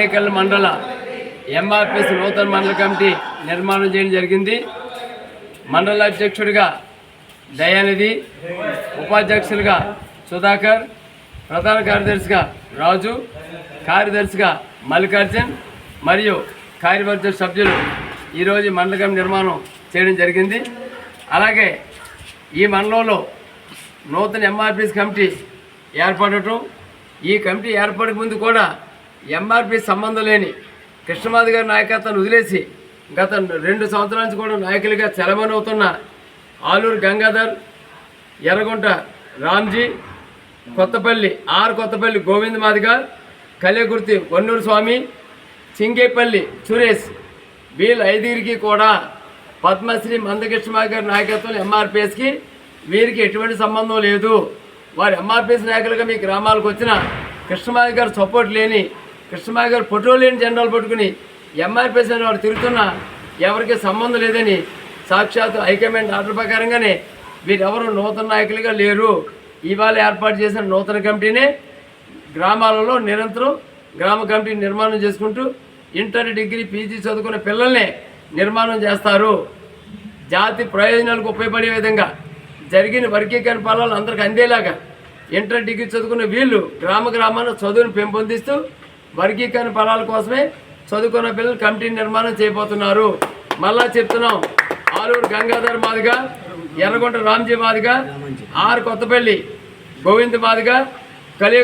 రేకల్ మండల ఎంఆర్పిఎస్ నూతన మండల కమిటీ నిర్మాణం చేయడం జరిగింది. మండల అధ్యక్షుడిగా దయానిధి ఉపాధ్యక్షులుగా సుధాకర్ ప్రధాన కార్యదర్శిగా రాజు కార్యదర్శిగా మల్లికార్జున్ మరియు కార్యవర్గ సభ్యులు ఈరోజు మండల కమిటీ నిర్మాణం చేయడం జరిగింది. అలాగే ఈ మండలంలో నూతన ఎంఆర్పిఎస్ కమిటీ ఏర్పడటం ఈ కమిటీ ఏర్పడక ముందు కూడా ఎంఆర్పీ సంబంధం లేని కృష్ణమాధి గారి నాయకత్వాన్ని వదిలేసి గత రెండు సంవత్సరాల నుంచి కూడా నాయకులుగా చలమనవుతున్న ఆలూరు గంగాధర్ ఎర్రగుంట రామ్జీ కొత్తపల్లి ఆర్ కొత్తపల్లి గోవింద్ మాదిగ కళ్యకుర్తి వన్నూరు స్వామి చింగేపల్లి సురేష్ వీళ్ళ ఐదుగురికి కూడా పద్మశ్రీ మందకృష్ణమాధి గారి నాయకత్వంలో ఎంఆర్పిఎస్కి వీరికి ఎటువంటి సంబంధం లేదు. వారు ఎంఆర్పిఎస్ నాయకులుగా మీ గ్రామాలకు వచ్చిన కృష్ణమాధి గారు సపోర్ట్ లేని కృష్ణమాయ గారు పెట్రోలియం జనరల్ జెండాలు పట్టుకుని ఎంఆర్పిఎస్ అని వాడు తిరుగుతున్నా ఎవరికి సంబంధం లేదని సాక్షాత్ హైకమాండ్ ఆర్డర్ ప్రకారంగానే వీరెవరు నూతన నాయకులుగా లేరు. ఇవాళ ఏర్పాటు చేసిన నూతన కమిటీనే గ్రామాలలో నిరంతరం గ్రామ కమిటీ నిర్మాణం చేసుకుంటూ ఇంటర్ డిగ్రీ పీజీ చదువుకునే పిల్లల్ని నిర్మాణం చేస్తారు. జాతి ప్రయోజనాలకు ఉపయోగపడే విధంగా జరిగిన వర్గీకరణ ఫలాలు అందరికి అందేలాగా ఇంటర్ డిగ్రీ చదువుకున్న వీళ్ళు గ్రామ గ్రామాన చదువును పెంపొందిస్తూ వర్గీకరణ ఫలాల కోసమే చదువుకున్న పిల్లలు కమిటీ నిర్మాణం చేయబోతున్నారు. మళ్ళా చెప్తున్నాం ఆలూరు గంగాధర్ మాదిగా ఎర్రగుంట రామ్జీ మాదిగ ఆర్ కొత్తపల్లి గోవింద్ మాదిగ కలియ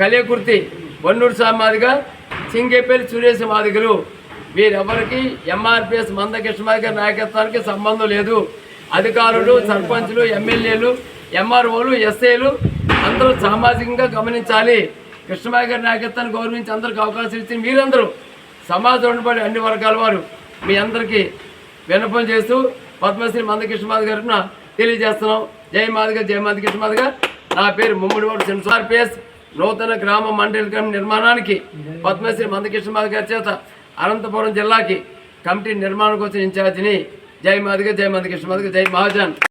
కలియకుర్తి వన్నూరు స్వామి మాదిగ సింగేపల్లి సురేష్ మాదిగలు. వీరెవరికి ఎంఆర్పిఎస్ మందకృష్ణ గారి నాయకత్వానికి సంబంధం లేదు. అధికారులు సర్పంచులు ఎమ్మెల్యేలు ఎంఆర్ఓలు ఎస్ఏలు అందరూ సామాజికంగా గమనించాలి. కృష్ణమాయ గారి నాయకత్వాన్ని గౌరవించి అందరికి అవకాశం ఇచ్చి మీరందరూ సమాజంలో పడి అన్ని వర్గాల వారు మీ అందరికీ విన్నపం చేస్తూ పద్మశ్రీ మందకృష్ణమాధ గారిన తెలియజేస్తున్నాం. జై మాదిగ జై మాదికృష్ణమాదిగా నా పేరు ముమ్మడివాడు సెన్సార్పిఎస్ నూతన గ్రామ మండలి గ్రామ నిర్మాణానికి పద్మశ్రీ మందకృష్ణమాధ గారి చేత అనంతపురం జిల్లాకి కమిటీ నిర్మాణం కోసం ఇన్ఛార్జిని జై మాదిగ జై మందకృష్ణమాదిగ జై మహాజన్.